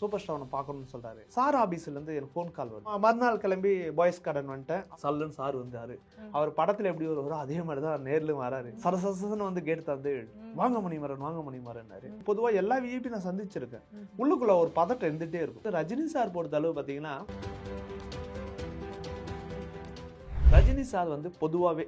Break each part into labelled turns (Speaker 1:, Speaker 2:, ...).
Speaker 1: Super star ஒன்று பார்க்கணும்னு சொல்றாரு. சார் ஆபீஸ்ல இருந்து எனக்கு ஃபோன் கால் வருது. மறுநாள் கிளம்பி பாய்ஸ் கார்டன் வந்துட்டேன். சல்லுன்னு சார் வந்தாரு. அவர் படத்துல எப்படி வருவாரோ அதே மாதிரி தான் நேர்ல வராரு. சரசரசன்னு வந்து கேட்டு தந்து. வாங்க மணிமரன் வாங்க மணிமரன்னாரு. பொதுவா எல்லா விஐபி நான் சந்திச்சிருக்கேன். உள்ளுக்குள்ள ஒரு பதட்டம் இருந்துட்டே இருக்கும். ரஜினி சார் பொறுத்த அளவு பாத்தீங்கன்னா ரஜினி சார் வந்து பொதுவாகவே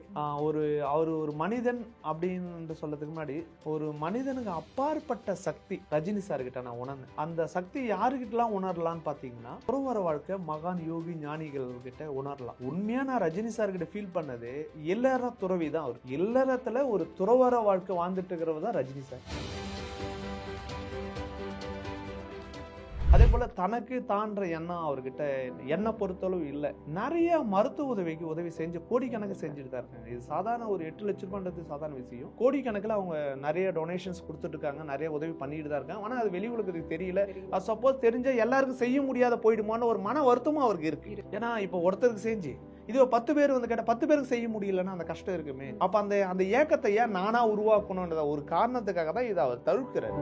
Speaker 1: ஒரு அவர் ஒரு மனிதன் அப்படின்னு சொல்றதுக்கு முன்னாடி ஒரு மனிதனுக்கு அப்பாற்பட்ட சக்தி ரஜினி சார் கிட்ட நான் உணர்ந்தேன். அந்த சக்தி யாருக்கிட்டலாம் உணரலாம்னு பார்த்தீங்கன்னா புறவர வாழ்க்கை மகான் யோகி ஞானிகள் கிட்ட உணரலாம். உண்மையா நான் ரஜினி சார் கிட்ட ஃபீல் பண்ணது இல்லற துறவி தான் அவர். இல்லறத்துல ஒரு துறவர வாழ்க்கை வாழ்ந்துட்டு இருக்கிறவர் தான் ரஜினி சார். அதே போல தனக்கு தான்ற எண்ணம் அவர்கிட்ட என்னை பொறுத்தளவு இல்லை. நிறைய மருத்துவ உதவிக்கு உதவி செஞ்சு கோடிக்கணக்கு செஞ்சுட்டு தான் இருக்காங்க. இது சாதாரண ஒரு எட்டு லட்ச ரூபான்றது சாதாரண விஷயம். கோடிக்கணக்கில் அவங்க நிறைய டொனேஷன்ஸ் கொடுத்துட்டு இருக்காங்க. நிறைய உதவி பண்ணிட்டு தான் இருக்காங்க. ஆனால் அது வெளி உலகத்துக்கு தெரியல. அது சப்போஸ் தெரிஞ்ச எல்லாருக்கும் செய்ய முடியாத போயிடுமான்னு ஒரு மன வருத்தமும் அவருக்கு இருக்கு. ஏன்னா இப்போ ஒருத்தருக்கு செஞ்சு இது பத்து பேர் வந்து கேட்டால் பத்து பேருக்கு செய்ய முடியலன்னா அந்த கஷ்டம் இருக்குமே. அப்போ அந்த அந்த ஏக்கத்தை ஏன் நானா உருவாக்கணுன்றத ஒரு காரணத்துக்காக தான் இதை அவர் தவிர்க்கிறார்.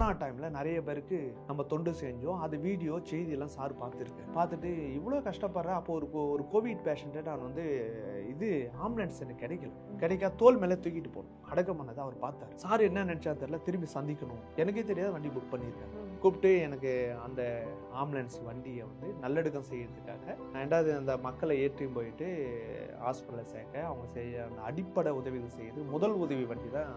Speaker 1: கொரோனா டைம்ல நிறைய பேருக்கு நம்ம தொண்டு செஞ்சோம். அது வீடியோ செய்தி எல்லாம் சார் பார்த்துருக்கேன் பார்த்துட்டு இவ்வளோ கஷ்டப்படுறேன். அப்போ ஒரு ஒரு கோவிட் பேஷண்ட்டை நான் வந்து இது ஆம்புலன்ஸ் எனக்கு கிடைக்கல. கிடைக்கா தோல் மேலே தூக்கிட்டு போகணும் அடக்கம் பண்ணதை அவர் பார்த்தாரு. சார் என்ன நினைச்சா தெரியல. திரும்பி சந்திக்கணும். எனக்கே தெரியாத வண்டி புக் பண்ணியிருக்கேன். கூப்பிட்டு எனக்கு அந்த ஆம்புலன்ஸ் வண்டியை வந்து நல்லடக்கம் செய்யறதுக்காக ரெண்டாவது அந்த மக்களை ஏற்றி போயிட்டு ஹாஸ்பிட்டலில் சேர்க்க அவங்க செய்ய அந்த அடிப்படை உதவிகள் செய்யுது முதல் உதவி வண்டி தான்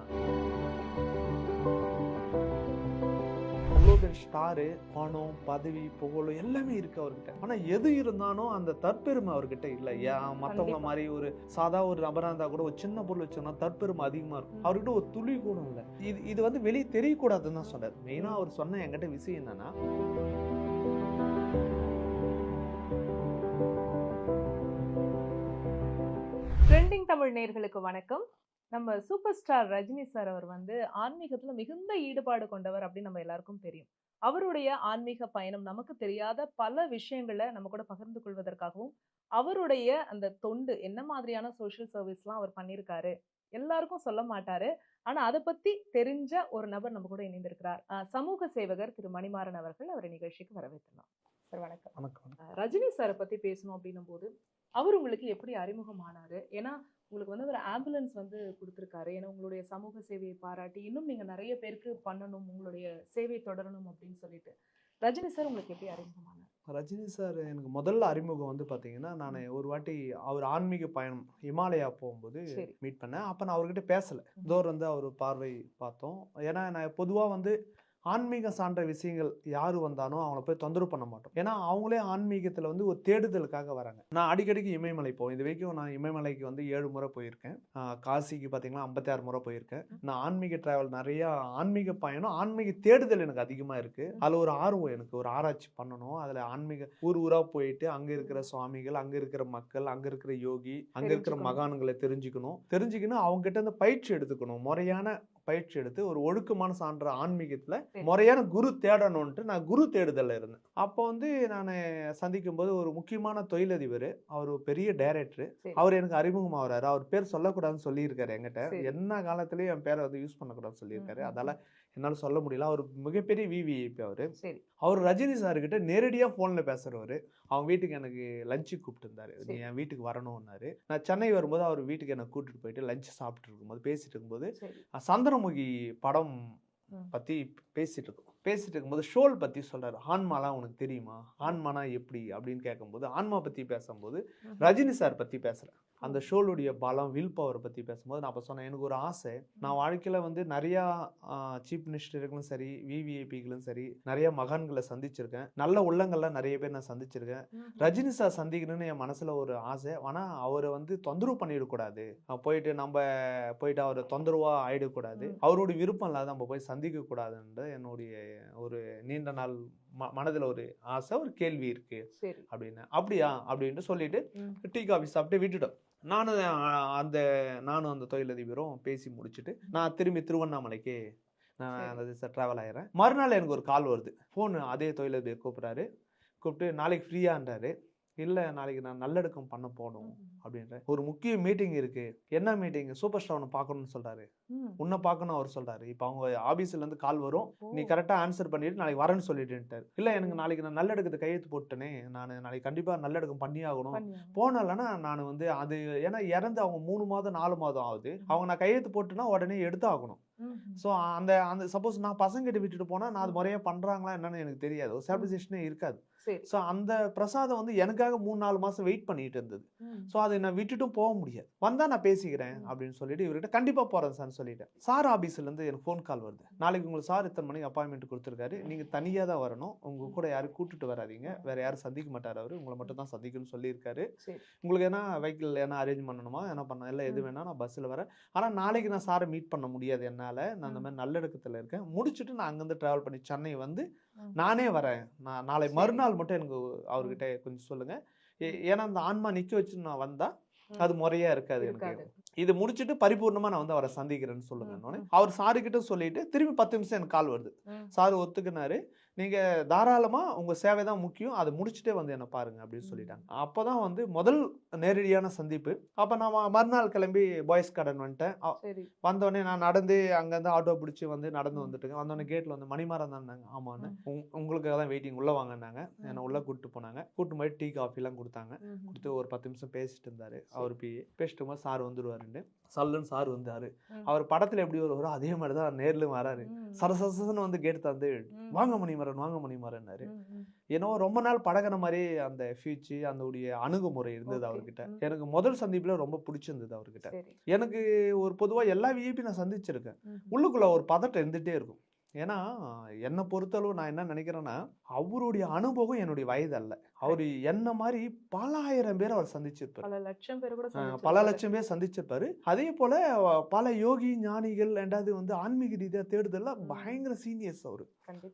Speaker 1: அவ்வளோ பெரிய ஸ்டாரு பணம் பதவி புகழ் எல்லாமே இருக்கு அவர்கிட்ட. ஆனா எது இருந்தாலும் அந்த தற்பெருமை அவர்கிட்ட இல்லை ஏன் மற்றவங்க. மாதிரி ஒரு சாதா ஒரு நபரா இருந்தா கூட ஒரு சின்ன பொருள் வச்சோம்னா தற்பெருமை அதிகமா இருக்கும். அவர்கிட்ட ஒரு துளி கூட இல்லை. இது இது வந்து வெளியே தெரியக்கூடாதுன்னு தான் சொன்னார் மெயினா அவர் சொன்ன என்கிட்ட விஷயம் என்னன்னா
Speaker 2: ட்ரெண்டிங் தமிழ் நேர்களுக்கு வணக்கம். நம்ம சூப்பர் ஸ்டார் ரஜினி சார் அவர் வந்து ஆன்மீகத்துல மிகுந்த ஈடுபாடு கொண்டவர் அப்படின்னு நம்ம எல்லாருக்கும் தெரியும். அவருடைய ஆன்மீக பயணம் நமக்கு தெரியாத பல விஷயங்களை நம்ம கூட பகிர்ந்து கொள்வதற்காகவும் அவருடைய அந்த தொண்டு என்ன மாதிரியான சோஷியல் சர்வீஸ்லாம் அவர் பண்ணியிருக்காரு எல்லாருக்கும் சொல்ல மாட்டாரு. ஆனா அதை பத்தி தெரிஞ்ச ஒரு நபர் நம்ம கூட இணைந்திருக்கிறார். சமூக சேவகர் திரு மணிமாறன் அவர்கள் அவரை நிகழ்ச்சிக்கு வரவேற்றலாம் சார் வணக்கம்.
Speaker 1: வணக்கம்.
Speaker 2: ரஜினி சாரை பத்தி பேசணும் அப்படின்னும் போது அவர் உங்களுக்கு எப்படி அறிமுகமானாரு? ஏன்னா உங்களுக்கு வந்து ஒரு ஆம்புலன்ஸ் வந்து கொடுத்துருக்காரு. ஏன்னா உங்களுடைய சமூக சேவையை பாராட்டி இன்னும் நீங்க நிறைய பேருக்கு பண்ணணும் உங்களுடைய சேவை தொடரணும் அப்படின்னு சொல்லிட்டு. ரஜினி சார் உங்களுக்கு எப்படி அறிமுகமானார்?
Speaker 1: ரஜினி சார் எனக்கு முதல்ல அறிமுகம் வந்து பார்த்தீங்கன்னா நான் ஒரு வாட்டி அவர் ஆன்மீக பயணம் ஹிமாலயா போகும்போது மீட் பண்ணேன். அப்போ நான் அவர்கிட்ட பேசலை. தோர் வந்து அவர் பார்வை பார்த்தோம். ஏன்னா நான் பொதுவாக வந்து ஆன்மீகம் சார்ந்த விஷயங்கள் யார் வந்தாலும் அவங்கள போய் தொந்தரவு பண்ண மாட்டோம். ஏன்னா அவங்களே ஆன்மீகத்தில் வந்து ஒரு தேடுதலுக்காக வராங்க. நான் அடிக்கடிக்கு இமயமலை போவேன். இது வரைக்கும் நான் இமயமலைக்கு வந்து ஏழு முறை போயிருக்கேன். காசிக்கு பார்த்தீங்கன்னா ஐம்பத்தி ஆறு முறை போயிருக்கேன். நான் ஆன்மீக டிராவல் நிறையா ஆன்மீக பயணம் ஆன்மீக தேடுதல் எனக்கு அதிகமாக இருக்குது அதில் ஒரு ஆர்வம் எனக்கு ஒரு ஆராய்ச்சி பண்ணணும். அதில் ஆன்மீக ஊர் ஊராக போயிட்டு அங்கே இருக்கிற சுவாமிகள் அங்கே இருக்கிற மக்கள் அங்கே இருக்கிற யோகி அங்கே இருக்கிற. மகான்களை தெரிஞ்சுக்கணும். தெரிஞ்சுக்கணும் அவங்க கிட்ட இருந்து பயிற்சி எடுத்துக்கணும். முறையான பயிற்சி எடுத்து ஒரு ஒழுக்கமான சான்ற ஆன்மீகத்துல. முறையான குரு தேடணும்ன்ட்டு நான் குரு தேடுதல்ல இருந்தேன் அப்போ வந்து நான் சந்திக்கும் போது ஒரு முக்கியமான தொழிலதிபர் அவர் பெரிய டைரக்டர். அவர் எனக்கு அறிமுகமாகறாரு அவர் பேர் சொல்லக்கூடாதுன்னு சொல்லியிருக்காரு என்கிட்ட. என்ன காலத்திலயும் என் பேரை வந்து யூஸ் பண்ணக்கூடாதுன்னு சொல்லியிருக்காரு அதால என்னால் சொல்ல முடியல. அவர் மிகப்பெரிய விவிஐபி அவர். அவர் ரஜினி சார்கிட்ட நேரடியாக ஃபோனில் பேசுகிறவர் அவங்க வீட்டுக்கு எனக்கு லஞ்சு கூப்பிட்டு இருந்தாரு. நீ. என் வீட்டுக்கு வரணும்னாரு. நான் சென்னை வரும்போது அவர் வீட்டுக்கு என்னை கூட்டிட்டு போயிட்டு லஞ்ச் சாப்பிட்டு இருக்கும்போது பேசிட்டு இருக்கும்போது சந்திரமுகி படம். பற்றி பேசிட்டு இருக்கோம். பேசிட்டு இருக்கும்போது ஷோல் பற்றி சொல்றாரு. ஆன்மாலாம் உனக்கு தெரியுமா? ஆன்மானா எப்படி? அப்படின்னு கேட்கும்போது ஆன்மா பற்றி பேசும்போது. ரஜினி சார் பற்றி பேசுகிறேன் அந்த ஷோலுடைய பலம் வில் பவர் பற்றி பேசும்போது நான் அப்போ சொன்னேன் எனக்கு ஒரு ஆசை. நான் வாழ்க்கையில் வந்து நிறையா சீஃப் மினிஸ்டர்களும் சரி விவிஐபிகளும் சரி நிறைய மகான்களை சந்திச்சிருக்கேன். நல்ல உள்ளங்கள்லாம் நிறைய பேர் நான் சந்திச்சிருக்கேன். ரஜினி சார் சந்திக்கணும்னு என் மனசுல ஒரு ஆசை. ஆனா அவரை வந்து தொந்தரவு பண்ணிடக்கூடாது. போயிட்டு நம்ம போயிட்டு அவரை தொந்தரவா ஆயிடக்கூடாது.
Speaker 2: ம்.
Speaker 1: அவருடைய விருப்பம் இல்லாத நம்ம போய் சந்திக்க கூடாதுன்ற என்னுடைய ஒரு நீண்ட நாள் ம- மனதுல ஒரு ஆசை ஒரு கேள்வி இருக்கு அப்படின்னு. அப்படியா? அப்படின்ட்டு சொல்லிட்டு. டீ காஃபி சாப்பிட்டு விட்டுட்டோம். நானும் அந்த நானும் அந்த தொழிலதிபரும் பேசி முடிச்சுட்டு நான் திரும்பி திருவண்ணாமலைக்கு நான். அந்த ட்ராவல் ஆயிடுறேன். மறுநாள் எனக்கு ஒரு கால் வருது. ஃபோன் அதே தொழிலதிபர் கூப்பிட்றாரு. கூப்பிட்டு நாளைக்கு ஃப்ரீயான்றாரு இல்லை நாளைக்கு நான் நல்லடக்கம் பண்ண போகணும் அப்படின்ற ஒரு முக்கிய மீட்டிங் இருக்கு. என்ன மீட்டிங் சூப்பர் ஸ்டார் பார்க்கணும்னு சொல்றாரு. உன்னை பார்க்கணும் அவர் சொல்றாரு. இப்போ அவங்க ஆபீஸ்ல இருந்து கால் வரும். நீ கரெக்டா ஆன்சர் பண்ணிட்டு நாளைக்கு வரேன்னு சொல்லிட்டுன்ட்டாரு. இல்ல எனக்கு நாளைக்கு நான் நல்லடக்கத்தை கையெழுத்து போட்டேனே நான் நாளைக்கு கண்டிப்பா நல்லடக்கம் பண்ணி ஆகணும்? போனலன்னா நான் வந்து அது ஏன்னா இறந்து அவங்க மூணு மாதம் நாலு மாதம் ஆகுது. அவங்க நான் கையெழுத்து போட்டுனா உடனே எடுத்து ஆகணும். ஸோ அந்த அந்த சப்போஸ் நான் பசங்கிட்ட விட்டுட்டு போனா நான் அது முறையா பண்றாங்களா என்னன்னு எனக்கு தெரியாது. ஒரு சாட்டிஸ்ஃபேக்ஷனே இருக்காது. ஸோ அந்த பிரசாதம் வந்து எனக்காக மூணு நாலு மாசம் வெயிட் பண்ணிட்டு இருந்தது. ஸோ அதை நான் விட்டுட்டும் போக முடியாது. வந்தா நான் பேசிக்கிறேன். அப்படின்னு சொல்லிட்டு இவர்கிட்ட கண்டிப்பா போறேன் சார்னு சொல்லிட்டேன். சார் ஆபீஸ்ல இருந்து எனக்கு ஃபோன் கால் வருது. நாளைக்கு உங்களுக்கு சார் இத்தனை மணிக்கு அப்பாயின்மெண்ட் கொடுத்துருக்காரு. நீங்க தனியா தான் வரணும். உங்க கூட யாரும் கூட்டிட்டு வராதீங்க. வேற யாரும் சந்திக்க மாட்டார் அவரு. உங்களை மட்டும் தான் சந்திக்கணும்னு சொல்லியிருக்காரு. உங்களுக்கு என்ன வெஹிக்கிள் என்ன அரேஞ்ச் பண்ணணுமா? என்ன பண்ண இல்லை எது
Speaker 2: ம்.
Speaker 1: வேணா நான் பஸ்ஸில் வரேன். ஆனால் நாளைக்கு நான் சாரை மீட் பண்ண முடியாது என்னால். நான் அந்த. மாதிரி நல்லடக்கத்தில் இருக்கேன். முடிச்சுட்டு நான் அங்கேருந்து ட்ராவல் பண்ணி சென்னை வந்து. நானே வரேன் நான் நாளை
Speaker 2: சரி.
Speaker 1: மறுநாள் மட்டும் எனக்கு அவர்கிட்ட கொஞ்சம் சொல்லுங்க ஏன்னா அந்த ஆன்மா நிக்க வச்சு நான் வந்தா. அது முறையா இருக்காது. எனக்கு இது முடிச்சுட்டு பரிபூர்ணமா நான் வந்து அவரை சந்திக்கிறேன்னு சொல்லுங்க. அவர் சாருக்கிட்ட சொல்லிட்டு திரும்பி பத்து நிமிஷம் எனக்கு கால் வருது. சார் ஒத்துக்குனாரு நீங்க தாராளமா உங்க சேவை தான் முக்கியம். அதை முடிச்சுட்டே வந்து என்ன பாருங்க அப்படின்னு. சொல்லிட்டாங்க. அப்பதான் வந்து முதல் நேரடியான சந்திப்பு. அப்ப நான் மறுநாள் கிளம்பி பாய்ஸ் கார்டன் வந்துட்டேன். வந்தோடனே நான் நடந்து அங்கேருந்து ஆட்டோ பிடிச்சி வந்து நடந்து வந்துட்டுங்க. வந்தோடனே கேட்டில் வந்து மணிமாறன் தான்னாங்க ஆமாண்ணே
Speaker 2: ம்.
Speaker 1: உங் உங்களுக்காக தான் வெயிட்டிங் உள்ளே வாங்கினாங்க. என்னை உள்ளே கூப்பிட்டு போனாங்க. கூப்பிட்டு போய் டீ காஃபிலாம் கொடுத்தாங்க. கொடுத்து ஒரு பத்து நிமிஷம் பேசிட்டு இருந்தாரு. அவர் பி பேசிட்டு போது சார் வந்துடுவாருன்னு சல்லுன்னு சார் வந்தாரு. அவர் படத்துல எப்படி வருவாரோ அதே மாதிரி தான் நேர்ல வராரு. சரசரசன்னு வந்து கேட்டு தந்து. வாங்க மணிமரன் வாங்க மணிமரன்னாரு
Speaker 2: ம், ம்.
Speaker 1: ஏன்னோ ரொம்ப நாள் பழகுன மாதிரி அந்த ஃபியூச்சு அந்த உடைய அணுகுமுறை இருந்தது. அவர்கிட்ட. எனக்கு முதல் சந்திப்புல ரொம்ப பிடிச்சிருந்தது அவர்கிட்ட எனக்கு ஒரு பொதுவா எல்லா விஐபி நான் சந்திச்சிருக்கேன். உள்ளுக்குள்ள ஒரு பதட்டம் இருந்துட்டே இருக்கும் ஏன்னா என்னை பொறுத்தளவு நான் என்ன நினைக்கிறேன்னா அவருடைய அனுபவம் என்னுடைய வயது அல்ல அவர் என்ன மாதிரி பல ஆயிரம் பேர் அவர் சந்திச்சிருப்பார்.
Speaker 2: பல லட்சம் பேர் கூட.
Speaker 1: பல லட்சம் பேர் சந்திச்சிருப்பாரு. அதே போல பல யோகி ஞானிகள் ரெண்டாவது வந்து ஆன்மீக ரீதியா தேடுதல்ல. பயங்கர சீனியர்ஸ் அவரு.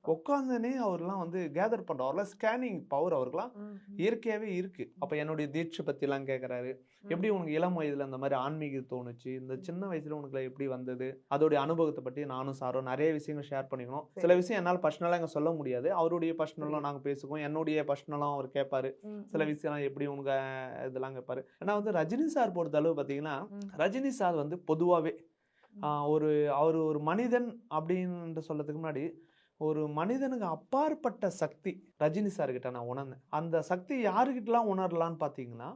Speaker 1: உட்காந்துனே அவர்லாம் வந்து கேதர் பண்ற அவர்லாம் ஸ்கேனிங் பவர் அவருக்குலாம். இயற்கையாவே இருக்கு. அப்ப என்னுடைய தீட்சை பத்தி எல்லாம் கேக்குறாரு.
Speaker 2: ம்.
Speaker 1: எப்படி உனக்கு இளம் வயதுல இந்த மாதிரி ஆன்மீகம் தோணுச்சு? இந்த சின்ன வயசுல உனக்கு எப்படி வந்தது? அதோடைய அனுபவத்தை பத்தி நானும் சாரும் நிறைய விஷயங்கள் ஷேர் பண்ணிக்கணும். சில. விஷயம் என்னால் பர்சனலாக இங்கே சொல்ல முடியாது. அவருடைய பர்சனலும் நாங்க பேசுவோம் என்னுடைய பர்சனலும் அவர் கேட்பாரு சில. விஷயம்லாம் எப்படி உனக்கு இதெல்லாம் கேட்பாரு ஏன்னா வந்து ரஜினி சார் பொறுத்த அளவு பார்த்தீங்கன்னா. ரஜினி சார் வந்து பொதுவாகவே. ஒரு அவர் ஒரு மனிதன் அப்படின்னு சொல்றதுக்கு முன்னாடி ஒரு மனிதனுக்கு அப்பாற்பட்ட சக்தி ரஜினி சார் கிட்ட நான் உணர்ந்தேன் அந்த சக்தி யாருக்கிட்டலாம் உணரலான்னு பார்த்தீங்கன்னா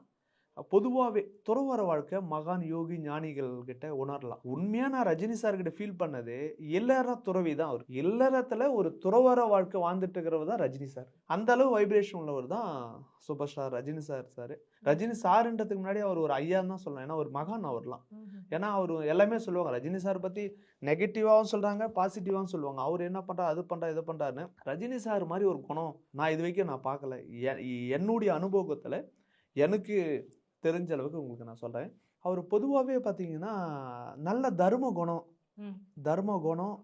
Speaker 1: பொதுவாகவே துறவர வாழ்க்கை மகான் யோகி ஞானிகள் கிட்ட உணரலாம். உண்மையா நான் ரஜினி சார் கிட்ட ஃபீல் பண்ணது இல்லற துறவி தான் அவர். இல்லறத்துல ஒரு துறவர வாழ்க்கை வாழ்ந்துட்டு இருக்கிறவர் தான் ரஜினி சார். அந்த அளவு வைப்ரேஷன் உள்ளவர் தான் super star Rajini sir sir. Rajini சாருன்றதுக்கு முன்னாடி அவர் ஒரு ஐயான்னு தான் சொல்லலாம். ஏன்னா ஒரு மகான் அவர்லாம். ஏன்னா அவர் எல்லாமே சொல்லுவாங்க ரஜினி சார் பத்தி நெகட்டிவாகவும் சொல்றாங்க பாசிட்டிவாகவும் சொல்லுவாங்க. அவர் என்ன பண்றா அது பண்றா இது பண்றாருன்னு ரஜினி சார் மாதிரி ஒரு குணம் நான் இது வரைக்கும் நான் பார்க்கல. என்னுடைய அனுபவத்துல எனக்கு தெரிஞ்ச அளவுக்கு உங்களுக்கு நான் சொல்றேன் அவர் பொதுவாகவே பார்த்தீங்கன்னா நல்ல தர்ம குணம். தர்ம குணம்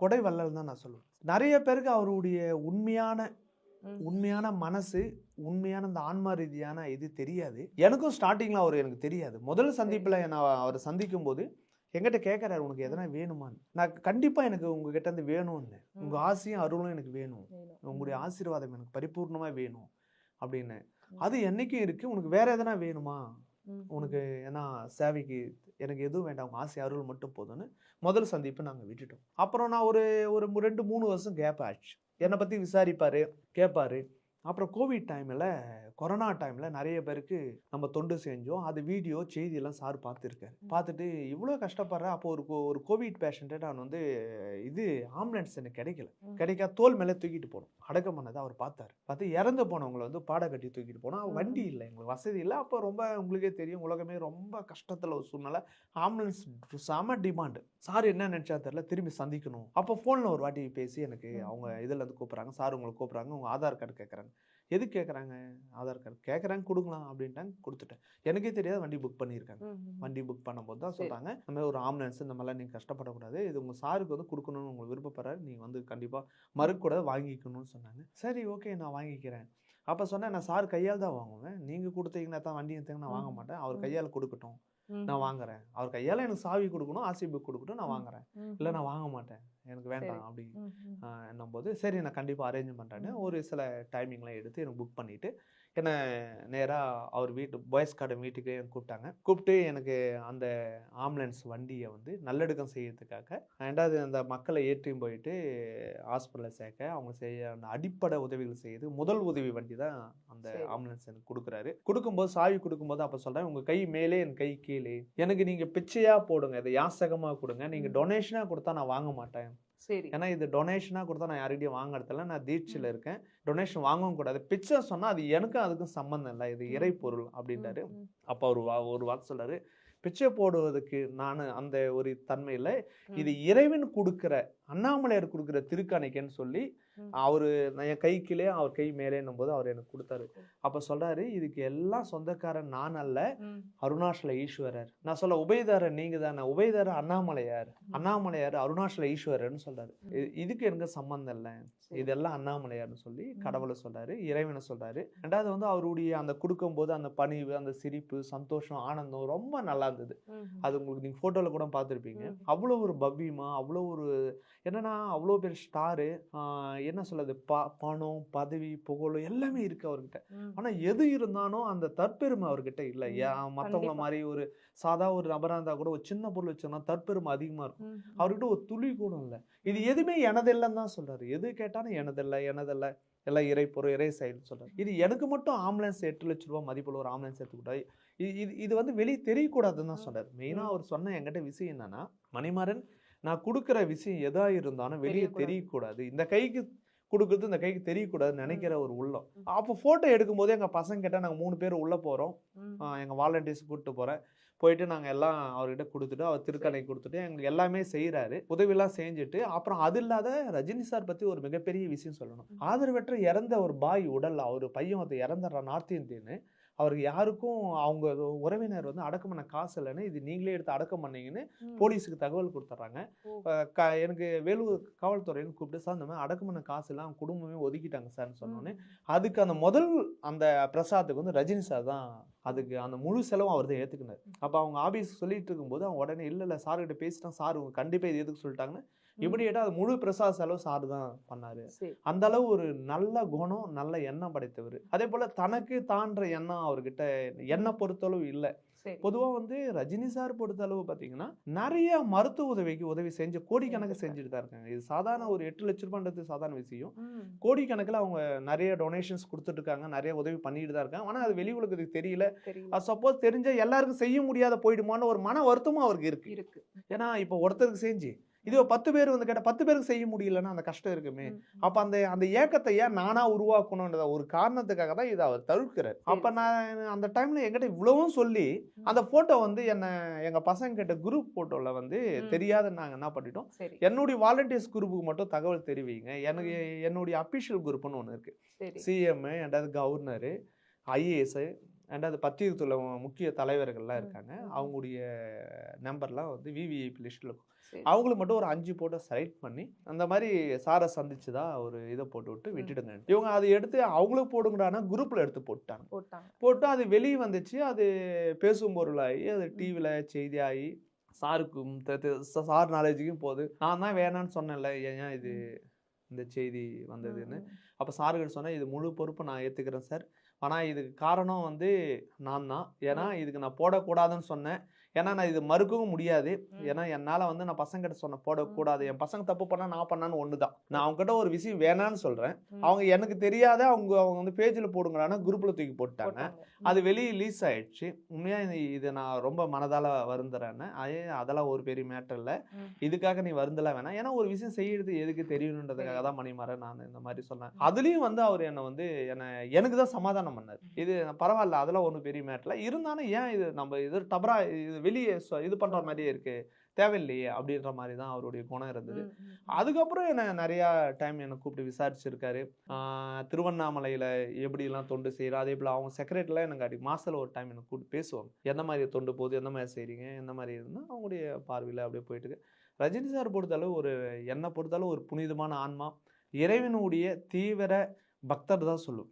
Speaker 1: கொடை வள்ளல் தான் நான் சொல்லுவேன் நிறைய பேருக்கு அவருடைய உண்மையான. உண்மையான மனசு உண்மையான அந்த ஆன்மா ரீதியான இது தெரியாது எனக்கும் ஸ்டார்டிங்ல அவர் எனக்கு தெரியாது முதல் சந்திப்புல நான் அவரை சந்திக்கும் போது என்கிட்ட கேட்கறாரு உனக்கு எதனா வேணுமான்னு நான் கண்டிப்பா எனக்கு உங்ககிட்ட இருந்து வேணும்னு உங்க
Speaker 2: ம்.
Speaker 1: ஆசையும் அருளும் எனக்கு வேணும். உங்களுடைய. ஆசீர்வாதம் எனக்கு பரிபூர்ணமா வேணும் அப்படின்னு. அது என்னைக்கும் இருக்கு. உனக்கு வேற எதனா வேணுமா? உனக்கு ஏன்னா சேவைக்கு எனக்கு எதுவும் வேண்டாம். உங்க ஆசை அருள் மட்டும் போதும்னு முதல் சந்திப்பு நாங்கள் விட்டுட்டோம். அப்புறம் நான் ஒரு ஒரு ரெண்டு மூணு வருஷம் கேப் ஆச்சு. என்னை பற்றி விசாரிப்பாரு கேட்பாரு அப்புறம் கோவிட் டைமில் கொரோனா டைமில் நிறைய பேருக்கு நம்ம தொண்டு செஞ்சோம். அது வீடியோ செய்தியெல்லாம் சார் பார்த்துருக்காரு. பார்த்துட்டு இவ்வளோ கஷ்டப்படுறேன் அப்போ ஒரு கோ- ஒரு கோவிட் பேஷண்ட்டை நான் வந்து இது ஆம்புலன்ஸ் எனக்கு கிடைக்கல. கிடைக்கா தோல் மேலே தூக்கிட்டு போனோம். அடக்கம் பண்ணதை அவர் பார்த்தாரு. பார்த்து இறந்து போனவங்களை வந்து பாட கட்டி தூக்கிட்டு போனோம். வண்டி இல்லை எங்களுக்கு வசதி இல்லை. அப்போ ரொம்ப உங்களுக்கே தெரியும் உலகமே ரொம்ப கஷ்டத்தில் ஒரு சூழ்நிலை. ஆம்புலன்ஸ் செம டிமாண்டு சார் என்ன நினச்சா தெரியல திரும்பி சந்திக்கணும். அப்போ ஃபோனில் ஒரு வாட்டி பேசி எனக்கு. அவங்க இதில் இருந்து கூப்பிட்றாங்க. சார் உங்களை கூப்பிட்றாங்க. உங்கள் ஆதார் கார்டு கேட்குறாங்க எதுக்கு கேட்குறாங்க ஆதார் கார்டு கேட்குறாங்க கொடுக்கலாம் அப்படின்ட்டாங்க கொடுத்துட்டேன் எனக்கே தெரியாது வண்டி புக் பண்ணியிருக்காங்க. வண்டி புக் பண்ணும்போது தான். சொல்கிறாங்க இந்த மாதிரி ஒரு ஆம்புலன்ஸ் இந்த மாதிரிலாம் நீங்கள் கஷ்டப்படக்கூடாது இது உங்கள் சாருக்கு வந்து கொடுக்கணும்னு உங்களுக்கு விருப்பப்படுறாரு நீங்கள் வந்து கண்டிப்பாக மறுக்கூடாது வாங்கிக்கணும்னு சொன்னாங்க சரி ஓகே நான் வாங்கிக்கிறேன் அப்போ சொன்னேன் நான் சார் கையால் தான் வாங்குவேன் நீங்கள் கொடுத்தீங்கன்னா தான் வண்டி எடுத்தீங்கன்னா வாங்க. மாட்டேன் அவர். கையால் கொடுக்கட்டும். நான் வாங்குறேன் அவர் கையால் எனக்கு சாவி கொடுக்கணும் ஆர்சி புக் கொடுக்கட்டும் நான். வாங்குறேன் இல்லை. நான் வாங்க மாட்டேன் எனக்கு வேண்டாம். அப்படி
Speaker 2: ம், ம்.
Speaker 1: ஆஹ் என்னும்போது சரி நான் கண்டிப்பாக அரேஞ்ச் பண்ணுறேன்னு. ஒரு சில டைமிங்லாம் எடுத்து எனக்கு புக் பண்ணிவிட்டு என்னை நேராக அவர் வீட்டு பாய்ஸ் கார்டன் வீட்டுக்கு கூப்பிட்டாங்க கூப்பிட்டு எனக்கு அந்த ஆம்புலன்ஸ் வண்டியை வந்து நல்லடக்கம் செய்யறதுக்காக ரெண்டாவது அந்த மக்களை ஏற்றியும் போயிட்டு ஹாஸ்பிட்டலில் சேர்க்க அவங்க செய்ய அந்த அடிப்படை உதவிகள் செய்யுது முதல் உதவி வண்டி தான் அந்த. ஆம்புலன்ஸ் எனக்கு கொடுக்குறாரு கொடுக்கும்போது சாவி கொடுக்கும்போது அப்போ சொல்கிறேன் உங்கள் கை மேலே என் கை கீழே எனக்கு நீங்கள் பிச்சையாக போடுங்க இதை யாசகமாக கொடுங்க. நீங்கள். டொனேஷனாக கொடுத்தா நான் வாங்க மாட்டேன்.
Speaker 2: சரி.
Speaker 1: ஏன்னா இது டொனேஷனாக கொடுத்தா நான் யார்கிட்டயும் வாங்குறதில்ல. நான் தீட்சியில் இருக்கேன். டொனேஷன் வாங்கவும் கூடாது. பிச்சை சொன்னால் அது எனக்கும் அதுக்கும் சம்மந்தம் இல்லை. இது இறை பொருள் அப்படின்றாரு. அப்போ அவர் வா ஒரு வார்த்தை சொல்றாரு. பிச்சை போடுவதற்கு நான் அந்த ஒரு தன்மையில். இது இறைவன் கொடுக்குற அண்ணாமலையார் கொடுக்குற திருக்காணிக்கைன்னு சொல்லி. அவரு என் கை கீழே அவர் கை மேலேன்னும் போது அவர் எனக்கு கொடுத்தாரு அப்போ சொல்றாரு இதுக்கு எல்லாம் சொந்தக்காரன் நான் அல்ல. அருணாச்சல ஈஸ்வரர் நான் சொல்ல உபயதாரர் நீங்க தானே உபயதாரர் அண்ணாமலையார். அண்ணாமலையார் அருணாச்சல ஈஸ்வரர்னு சொல்றாரு இதுக்கு எனக்கு சம்பந்தம் இல்லை. இதெல்லாம் அண்ணாமலையார்னு சொல்லி. கடவுளை சொல்றாரு இறைவனை சொல்றாரு ரெண்டாவது வந்து அவருடைய அந்த கொடுக்கும்போது அந்த பணிவு அந்த சிரிப்பு சந்தோஷம் ஆனந்தம் ரொம்ப நல்லா இருந்தது. அது உங்களுக்கு நீங்க போட்டோல கூட பார்த்துருப்பீங்க. அவ்வளோ ஒரு பவ்யமா அவ்வளோ ஒரு என்னன்னா அவ்வளோ பெரிய ஸ்டாரு என்ன சொல்றது? ப பணம் பதவி புகழ் எல்லாமே இருக்கு அவர்கிட்ட. ஆனா எது இருந்தாலும் அந்த தற்பெருமை அவர்கிட்ட இல்லை.
Speaker 2: ம்,
Speaker 1: ஏன் மத்தவங்கள
Speaker 2: கண்டிப்பா.
Speaker 1: மாதிரி ஒரு சாதா ஒரு நபரா இருந்தா கூட ஒரு சின்ன பொருள் வச்சோம்னா தற்பெருமை அதிகமா இருக்கும். அவர்கிட்ட ஒரு துளி கூட இல்லை. இது எதுவுமே எனதில்லைன்னு தான் சொல்றாரு. எது கேட்டாலும் எனதில்லை எனதில்லை. எல்லாம் இறை பொருள் இறை செயல் சொல்றாரு. இது எனக்கு மட்டும் ஆம்புலன்ஸ் எட்டு லட்ச ரூபா மதிப்புள்ள ஒரு ஆம்புலன்ஸ் எடுத்துக்கூடாது இது இது இது வந்து வெளியே தெரியக்கூடாதுன்னு தான் சொல்றாரு. மெயினாக அவர் சொன்ன என்கிட்ட விஷயம் என்னன்னா மணிமாறன் நான் கொடுக்குற விஷயம் எதா இருந்தாலும் வெளியே
Speaker 2: தெரியக்கூடாது.
Speaker 1: இந்த கைக்கு கொடுக்குறது இந்த கைக்கு தெரியக்கூடாதுன்னு நினைக்கிற ஒரு உள்ளம். அப்போ ஃபோட்டோ எடுக்கும்போது எங்கள் பசங்க கிட்ட நாங்கள் மூணு பேர் உள்ளே போகிறோம். எங்கள் வாலண்டியர்ஸ் கூப்பிட்டு போகிறேன் போயிட்டு நாங்கள் எல்லாம் அவர்கிட்ட கொடுத்துட்டு அவர் திருக்கடை கொடுத்துட்டு எங்களுக்கு எல்லாமே செய்கிறாரு உதவியெல்லாம் செஞ்சுட்டு அப்புறம் அது இல்லாத ரஜினி சார் பற்றி ஒரு மிகப்பெரிய விஷயம் சொல்லணும். ஆதரவற்ற இறந்த ஒரு பாய் உடல் அவர் பையன் ஒருத்தர் இறந்துடுறான் நார்த் இந்தியன்னு. அவருக்கு யாருக்கும் அவங்க உறவினர் வந்து அடக்கம் பண்ண காசு இல்லைன்னு இது நீங்களே எடுத்து அடக்கம் பண்ணீங்கன்னு. போலீஸுக்கு தகவல் கொடுத்துட்றாங்க. க எனக்கு வேலூர் காவல்துறைன்னு கூப்பிட்டு சார் இந்த மாதிரி அடக்கம் பண்ண காசு எல்லாம் அவங்க குடும்பமே ஒதுக்கிட்டாங்க சார்னு சொன்னோன்னே. அதுக்கு அந்த முதல் அந்த பிரசாத்துக்கு வந்து ரஜினி சார் தான் அதுக்கு அந்த முழு செலவும் அவர் தான் ஏற்றுக்கினார் அப்போ அவங்க ஆபீஸ் சொல்லிட்டு இருக்கும்போது அவங்க உடனே இல்லை இல்லை சார்கிட்ட பேசிட்டேன் சார் கண்டிப்பாக இது எதுக்கு சொல்லிட்டாங்கன்னு இமிடியேட்டாக அது முழு பிரசாத் செலவு சார் தான் பண்ணாரு. அந்த அளவு ஒரு நல்ல குணம் நல்ல எண்ணம் படைத்தவர். அதே போல தனக்கு தான்ற எண்ணம் அவர்கிட்ட என்னை பொறுத்தளவு இல்லை. பொதுவா வந்து ரஜினி சார் பொறுத்தளவு பார்த்தீங்கன்னா நிறைய மருத்துவ உதவிக்கு உதவி செஞ்சு கோடிக்கணக்கு செஞ்சுட்டு தான் இருக்காங்க. இது சாதாரண ஒரு எட்டு லட்ச ரூபான்றது சாதாரண விஷயம். கோடிக்கணக்கில் அவங்க நிறைய டொனேஷன்ஸ் கொடுத்துட்டு இருக்காங்க நிறைய உதவி பண்ணிட்டு தான் இருக்காங்க. ஆனால் அது வெளி உலகத்துக்கு தெரியல. சப்போஸ் தெரிஞ்ச எல்லாருக்கும் செய்ய முடியாத போயிடுமான்னு ஒரு மன வருத்தமும் அவருக்கு இருக்கு. ஏன்னா இப்போ ஒருத்தருக்கு செஞ்சு இது பத்து பேர் வந்து கேட்டால் பத்து பேருக்கு செய்ய முடியலன்னா அந்த கஷ்டம் இருக்குமே. அப்ப அந்த அந்த ஏக்கத்தை ஏன் நானா உருவாக்கணும்ன்றத ஒரு காரணத்துக்காக தான் இதை அவர் தவிர்க்கிறார். அப்ப நான் அந்த டைம்ல என்கிட்ட இவ்வளவும் சொல்லி அந்த போட்டோ வந்து என்ன எங்க பசங்க கிட்ட குரூப் போட்டோல வந்து. தெரியாத நாங்க என்ன பண்ணிட்டோம்? என்னுடைய வாலண்டியர்ஸ் குரூப்புக்கு மட்டும் தகவல் தெரிவிங்க. எனக்கு என்னுடைய அபிஷியல் குரூப்னு ஒன்று இருக்கு.
Speaker 2: சரி.
Speaker 1: சிஎம் ரெண்டாவது கவர்னரு ஐஏஎஸ் ரெண்டாவது பத்திரிகைத்துள்ள முக்கிய தலைவர்கள்லாம் இருக்காங்க. அவங்களுடைய நம்பர்லாம் வந்து விவிஐபி லிஸ்ட்டில் இருக்கும். அவங்களுக்கு மட்டும் ஒரு அஞ்சு போட்டோ செலக்ட் பண்ணி அந்த மாதிரி சாரை சந்திச்சுதா ஒரு இதை போட்டு விட்டு. விட்டுடுங்க. இவங்க அதை எடுத்து அவங்களுக்கு போடுங்கடானா குரூப்ல எடுத்து போட்டாங்க. போட்டு அது வெளியே வந்துச்சு. அது பேசும் பொருளாகி அது டிவியில் செய்தியாகி சாருக்கும் சார் நாலேஜுக்கும் போகுது. நான் தான் வேணான்னு சொன்னேன்ல ஏன் இது இந்த செய்தி வந்ததுன்னு. அப்போ சார்கிட்ட சொன்னேன் இது முழு பொறுப்பு நான் ஏற்றுக்கிறேன் சார் ஆனால் இதுக்கு காரணம் வந்து நான் தான் ஏன்னா இதுக்கு நான் போடக்கூடாதுன்னு சொன்னேன். ஏன்னா நான் இது மறுக்கவும் முடியாது. ஏன்னா என்னால் வந்து நான் பசங்கிட்ட சொன்ன போடக்கூடாது. என் பசங்க தப்பு பண்ணா நான் பண்ணான்னு ஒன்று தான் நான் அவங்ககிட்ட ஒரு விஷயம் வேணான்னு சொல்கிறேன். அவங்க எனக்கு தெரியாத அவங்க அவங்க வந்து பேஜில் போடுங்களான்னா குரூப்பில் தூக்கி போட்டாங்க. அது வெளியே ரிலீஸ் ஆயிடுச்சு. உண்மையாக இது நான் ரொம்ப மனதால் வருந்துறேன்னு. அதே அதெல்லாம் ஒரு பெரிய மேட்டர் இல்லை. இதுக்காக நீ வருந்தலாம் வேணாம் ஏன்னா ஒரு விஷயம் செய்யறது எதுக்கு தெரியணுன்றதுக்காக தான் மணிமாறன் நான் இந்த மாதிரி சொன்னேன். அதுலேயும் வந்து அவர் என்னை வந்து என்னை எனக்கு தான் சமாதானம் பண்ணார். இது பரவாயில்ல. அதெல்லாம் ஒன்றும் பெரிய மேட்டர்ல இருந்தாலும் ஏன் இது நம்ம இது டபரா இது வெளியே இது பண்ணுற மாதிரியே இருக்கு. தேவையில்லையே அப்படின்ற மாதிரி தான் அவருடைய குணம் இருந்தது. அதுக்கப்புறம் என்ன நிறையா டைம் என்னை கூப்பிட்டு விசாரிச்சிருக்காரு. திருவண்ணாமலையில் எப்படிலாம் தொண்டு செய்கிறோம் அதே போல் அவங்க செக்ரட்டரிலாம் எனக்கு அடி மாதத்தில் ஒரு டைம் எனக்கு கூப்பிட்டு பேசுவாங்க. எந்த மாதிரி தொண்டு போகுது எந்த மாதிரி செய்கிறீங்க எந்த மாதிரி இருந்தால் அவங்களுடைய பார்வையில் அப்படியே போயிட்டு ரஜினி சார் பொறுத்தளவு ஒரு என்னை பொறுத்தளவு ஒரு புனிதமான ஆன்மா. இறைவனுடைய தீவிர பக்தர் தான் சொல்லும்.